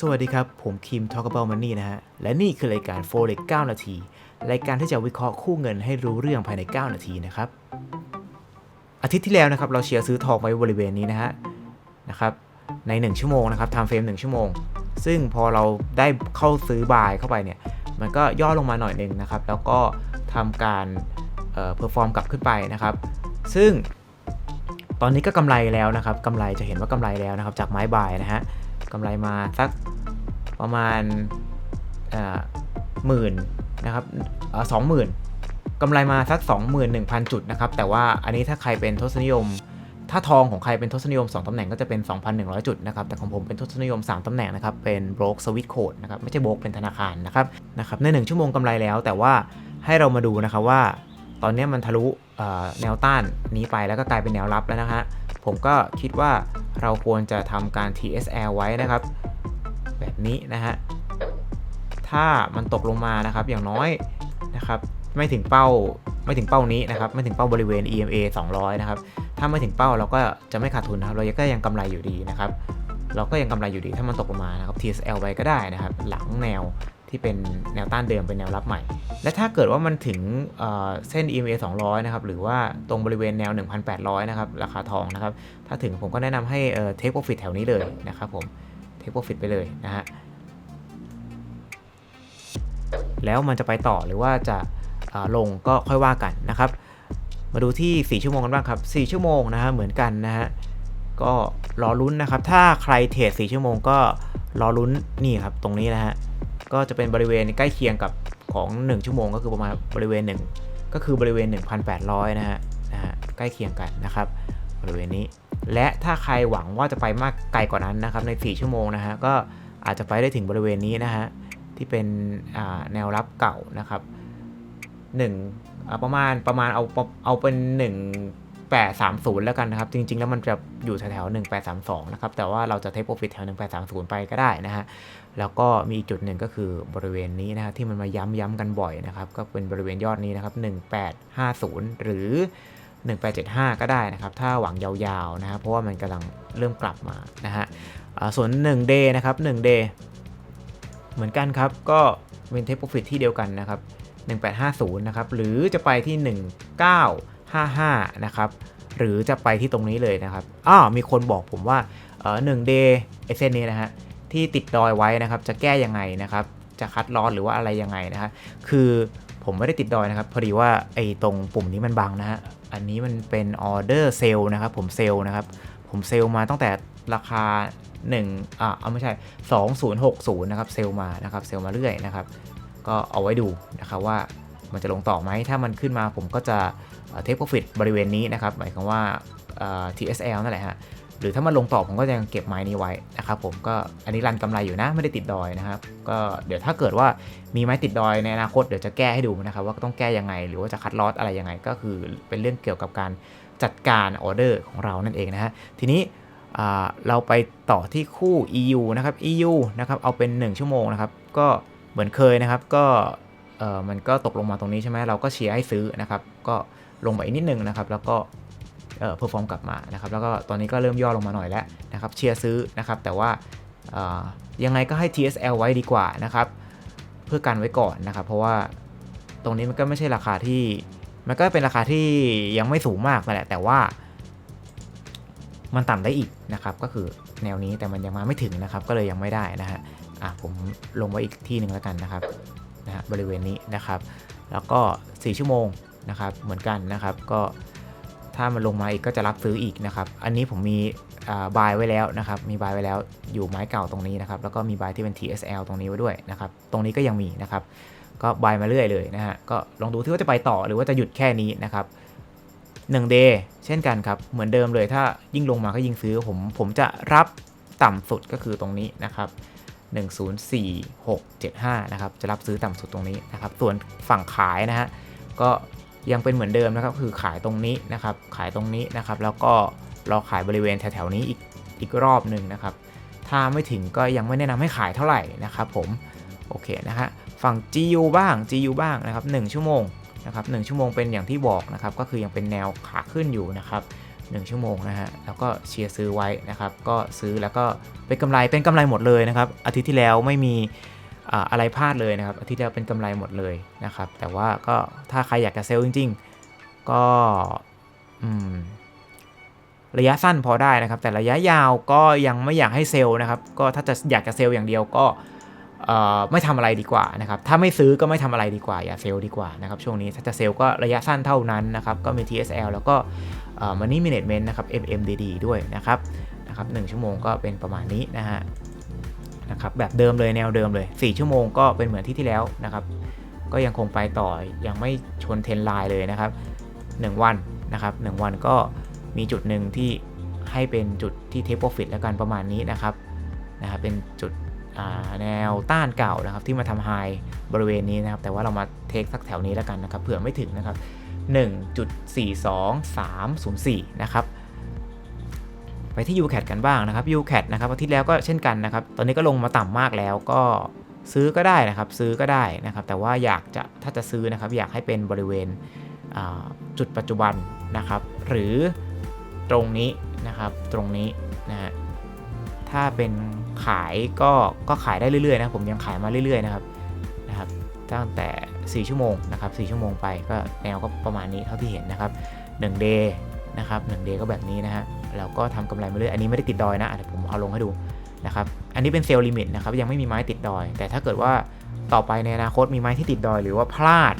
สวัสดีครับ ผมคิม Talk About Money นะฮะ และนี่คือรายการ Forex 9นาที รายการที่จะวิเคราะห์คู่เงินให้รู้เรื่องภายใน 9 นาทีนะครับ อาทิตย์ที่แล้วนะครับ เราเชียร์ซื้อทองไว้บริเวณนี้นะฮะนะครับ ใน 1 ชั่วโมงนะครับ time frame 1ชั่วโมง ซึ่งพอเราได้เข้าซื้อบายเข้าไปเนี่ย มันก็ย่อลงมาหน่อยหนึ่งนะครับ แล้วก็ทำการเอ่อ perform กลับขึ้นไปนะครับ ซึ่งตอนนี้ก็กำไรแล้วนะครับกำไรจะเห็นว่ากำไรแล้วนะครับ จากไม้บายนะฮะำไรมาสักประมาณหมื่นนะครับสองหมื่นกำไรมาสัก 21,000 จุดนะครับ แต่ว่าอันนี้ถ้าใครเป็นทศนิยม ถ้าทองของใครเป็นทศนิยม 2ตำแหน่งก็จะเป็น 2,100 จุดนะครับ แต่ของผมเป็นทศนิยม 3ตำแหน่งนะครับ เป็นโบรกสวิตโคดนะครับ ไม่ใช่โบรกเป็นธนาคารนะครับนะครับ ใน 1 ชั่วโมงกำไรแล้ว แต่ว่าให้เรามาดูนะครับว่า ตอนนี้มันทะลุแนวต้านนี้ไปแล้วก็กลายเป็นแนวรับแล้วนะฮะ ผมก็คิดว่าเราควรจะทำการ TSL ไว้นะครับ แบบนี้นะฮะ ถ้ามันตกลงมานะครับอย่างน้อยนะครับ ไม่ถึงเป้าไม่ถึงเป้านี้นะครับ ไม่ถึงเป้าบริเวณ EMA 200 นะครับ ถ้าไม่ถึงเป้าเราก็จะไม่ขาดทุนนะครับ เราก็ยังกำไรอยู่ดีนะครับ เราก็ยังกำไรอยู่ดีถ้ามันตกลงมานะครับ TSL ไปก็ได้นะครับ หลังแนว ที่เป็นแนวต้านเดิมเป็นแนวรับใหม่ และถ้าเกิดว่ามันถึงเเส้น EMA 200 นะครับ หรือว่าตรงบริเวณแนว 1,800 นะครับ ราคาทองนะครับ ถ้าถึงผมก็แนะนำให้เอ่อ take profit แถวนี้เลยนะครับผม take profit ไปเลยนะฮะ แล้วมันจะไปต่อหรือว่าจะาลงก็ค่อยว่ากันนะครับ มาดูที่ 4 ชั่วโมงกันบ้างครับ 4 ชั่วโมงนะฮะ เหมือนกันนะฮะ ก็รอลุ้นนะครับ ถ้าใครเทรด 4 ชั่วโมงก็รอลุ้นนี่ครับ ตรงนี้นะฮะ ก็จะเป็นบริเวณใกล้เคียงกับของ 1 ชั่วโมงก็คือประมาณบริเวณ 1 ก็คือบริเวณ 1,800 นะฮะนะฮะใกล้เคียงกันนะครับบริเวณนี้ และถ้าใครหวังว่าจะไปมากไกลกว่านั้นนะครับใน 4 ชั่วโมงนะฮะก็อาจจะไปได้ถึงบริเวณนี้นะฮะที่เป็นแนวรับเก่านะครับ1อ่าประมาณประมาณเอาเอาเป็น 1830 แล้วกันนะครับ จริง ๆ แล้วมันจะอยู่แถวๆ1832 นะครับ แต่ว่าเราจะเทคโปรฟิตแถว 1830 ไปก็ได้นะฮะ แล้วก็มีอีกจุดหนึ่งก็คือบริเวณนี้นะฮะที่มันมาย้ำย้ำกันบ่อยนะครับ ก็เป็นบริเวณยอดนี้นะครับ 1850 หรือ 1875 ก็ได้นะครับ ถ้าหวังยาวๆ นะครับเพราะว่ามันกำลังเริ่มกลับมานะฮะอ่าส่วน1 day นะครับ1 day เหมือนกันครับ ก็เป็นเทคโปรฟิตที่เดียวกันนะครับ1850 นะครับ หรือจะไปที่ 19 55 นะครับ หรือจะไปที่ตรงนี้เลยนะครับอ้าวมีคนบอกผมว่าเออหนึ่งเดย์ไอเส้นนี้นะฮะที่ติดดอยไว้นะครับ จะแก้ยังไงนะครับ จะคัดลอสหรือว่าอะไรยังไงนะฮะคือผมไม่ได้ติดดอยนะครับ พอดีว่าไอ้ตรงปุ่มนี้มันบังนะฮะอันนี้มันเป็นออเดอร์เซลนะครับ ผมเซลนะครับ ผมเซลมาตั้งแต่ราคา1อะเอาไม่ใช่ 2060 นะครับ เซลมานะครับ เซลมาเรื่อยนะครับ ก็เอาไว้ดูนะครับว่า มันจะลงต่อไหม ถ้ามันขึ้นมาผมก็จะเทคโปรฟิตบริเวณนี้นะครับ หมายความว่า TSL นั่นแหละฮะ หรือถ้ามันลงต่อผมก็จะยังเก็บไม้นี้ไว้นะครับผม ก็อันนี้รันกำไรอยู่นะ ไม่ได้ติดดอยนะครับ ก็เดี๋ยวถ้าเกิดว่ามีไม้ติดดอยในอนาคตเดี๋ยวจะแก้ให้ดูนะครับ ว่าต้องแก้ยังไง หรือว่าจะคัดลอสอะไรยังไง ก็คือเป็นเรื่องเกี่ยวกับการจัดการออเดอร์ของเรานั่นเองนะฮะ ทีนี้เราไปต่อที่คู่ EU นะครับ EU นะครับ เอาเป็น 1 ชั่วโมงนะครับ ก็เหมือนเคยนะครับ ก็ เออมันก็ตกลงมาตรงนี้ใช่ไหมเราก็เชียร์ให้ซื้อนะครับ ก็ลงไปอีกนิดนึงนะครับ แล้วก็เอ่อเพอร์ฟอร์มกลับมานะครับ แล้วก็ตอนนี้ก็เริ่มย่อลงมาหน่อยแล้วนะครับ เชียร์ซื้อนะครับ แต่ว่าเออยังไงก็ให้ TSL ไว้ดีกว่านะครับ เพื่อกันไว้ก่อนนะครับ เพราะว่าตรงนี้มันก็ไม่ใช่ราคาที่ มันก็เป็นราคาที่ยังไม่สูงมากนั่นแหละ แต่ว่ามันต่ำได้อีกนะครับ ก็คือแนวนี้แต่มันยังมาไม่ถึงนะครับ ก็เลยยังไม่ได้นะฮะ อะผมลงไว้อีกที่หนึ่งแล้วกันนะครับ นะฮะบริเวณนี้นะครับ แล้วก็ 4 ชั่วโมงนะครับเหมือนกันนะครับ ก็ถ้ามันลงมาอีกก็จะรับซื้ออีกนะครับ อันนี้ผมมีบายไว้แล้วนะครับ มีบายไว้แล้วอยู่ไม้เก่าตรงนี้นะครับ แล้วก็มีบายที่เป็น TSL ตรงนี้ไว้ด้วยนะครับ ตรงนี้ก็ยังมีนะครับ ก็บายมาเรื่อยเลยนะฮะ ก็ลองดูที่ว่าจะไปต่อหรือว่าจะหยุดแค่นี้นะครับ1 day เช่นกันครับ เหมือนเดิมเลยถ้ายิ่งลงมาก็ยิ่งซื้อผมผมจะรับต่ำสุดก็คือตรงนี้นะครับ 104675 นะครับ จะรับซื้อต่ำสุดตรงนี้นะครับ ส่วนฝั่งขายนะฮะ ก็ยังเป็นเหมือนเดิมนะครับ คือขายตรงนี้นะครับ ขายตรงนี้นะครับ แล้วก็รอขายบริเวณแถวๆนี้อีกอีกรอบหนึ่งนะครับ ถ้าไม่ถึงก็ยังไม่แนะนำให้ขายเท่าไหร่นะครับผม โอเคนะฮะ ฝั่ง GU บ้าง GU บ้างนะครับ 1 ชั่วโมงนะครับ1ชั่วโมงเป็นอย่างที่บอกนะครับ ก็คือยังเป็นแนวขาขึ้นอยู่นะครับ 1 ชั่วโมงนะฮะ แล้วก็เชียร์ซื้อไว้นะครับ ก็ซื้อแล้วก็เป็นกำไร เป็นกำไรหมดเลยนะครับ อาทิตย์ที่แล้วไม่มีอะไรพลาดเลยนะครับ อาทิตย์ที่แล้วเป็นกำไรหมดเลยนะครับ แต่ว่าก็ถ้าใครอยากจะเซลล์จริง ๆ ก็อืมระยะสั้นพอได้นะครับ แต่ระยะยาวก็ยังไม่อยากให้เซลล์นะครับ ก็ถ้าจะอยากจะเซลล์อย่างเดียวก็ ไม่ทำอะไรดีกว่านะครับ ถ้าไม่ซื้อก็ไม่ทำอะไรดีกว่า อย่าเซลล์ดีกว่านะครับ ช่วงนี้ถ้าจะเซลล์ก็ระยะสั้นเท่านั้นนะครับ ก็มี TSL แล้วก็ Money Management นะครับ MMDD ด้วยนะครับนะครับ1ชั่วโมงก็เป็นประมาณนี้นะฮะนะครับแบบเดิมเลยแนวเดิมเลย 4 ชั่วโมงก็เป็นเหมือนที่ที่แล้วนะครับ ก็ยังคงไปต่อยังไม่ชนเทนไลน์เลยนะครับ 1 วันนะครับ 1 วันก็มีจุดหนึ่งที่ให้เป็นจุดที่เทปโปรฟิตแล้วกันประมาณนี้นะครับนะครับเป็นจุด แนวต้านเก่านะครับที่มาทำไฮบริเวณนี้นะครับ แต่ว่าเรามาเทคสักแถวนี้แล้วกันนะครับเผื่อไม่ถึงนะครับ 1.42304 นะครับไปที่ UCAT กันบ้างนะครับ UCAT นะครับอาทิตย์แล้วก็เช่นกันนะครับ ตอนนี้ก็ลงมาต่ำมากแล้วก็ซื้อก็ได้นะครับ ซื้อก็ได้นะครับ แต่ว่าอยากจะถ้าจะซื้อนะครับ อยากให้เป็นบริเวณจุดปัจจุบันนะครับ หรือตรงนี้นะครับตรงนี้นะฮะถ้าเป็น ขายก็ก็ขายได้เรื่อยๆนะผมยังขายมาเรื่อยๆนะครับนะครับ ตั้งแต่ 4 ชั่วโมงนะครับ4ชั่วโมงไปก็แนวก็ประมาณนี้เท่าที่เห็นนะครับ1 day นะครับ1 day ก็แบบนี้นะฮะแล้วก็ทำกำไรมาเรื่อยอันนี้ไม่ได้ติดดอยนะเดี๋ยวผมเอาลงให้ดูนะครับอันนี้เป็นเซลล์ลิมิตนะครับยังไม่มีไม้ติดดอย แต่ถ้าเกิดว่าต่อไปในอนาคตมีไม้ที่ติดดอย หรือว่าพลาด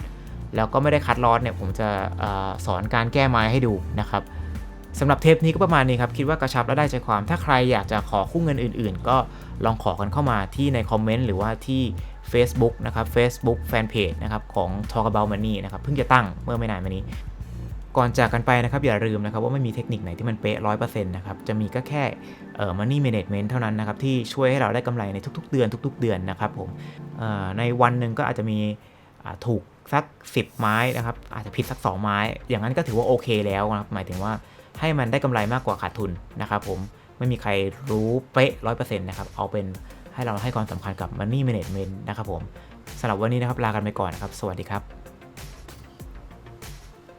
แล้วก็ไม่ได้คัดลอสเนี่ยผมจะอสอนการแก้ไม้ให้ดูนะครับ สำหรับเทปนี้ก็ประมาณนี้ครับ คิดว่ากระชับและได้ใจความ ถ้าใครอยากจะขอคู่เงินอื่น ๆ ก็ลองขอกันเข้ามาที่ในคอมเมนต์หรือว่าที่ Facebook นะครับ Facebook Fanpage นะครับของ Talk About Money นะครับเพิ่งจะตั้งเมื่อไม่นานมานี้ ก่อนจากกันไปนะครับอย่าลืมนะครับว่าไม่มีเทคนิคไหนที่มันเป๊ะร้อยเปอร์เซ็นต์นะครับจะมีก็แค่เอ่อ money management เท่านั้นนะครับที่ช่วยให้เราได้กำไรในทุก ๆ เดือนทุก ๆ เดือนนะครับผมในวันหนึ่งก็อาจจะมีถูกสัก 10 ไม้นะครับอาจจะผิดสัก 2 ไม้ อย่างนั้นก็ถือว่าโอเคแล้วนะครับหมายถึงว่า ให้มันได้กำไรมากกว่าขาดทุนนะครับผมไม่มีใครรู้เป๊ะร้อยเปอร์เซ็นต์นะครับเอาเป็นให้เราให้ความสำคัญกับ money management นะครับผมสำหรับวันนี้นะครับลากันไปก่อนนะครับ สวัสดีครับ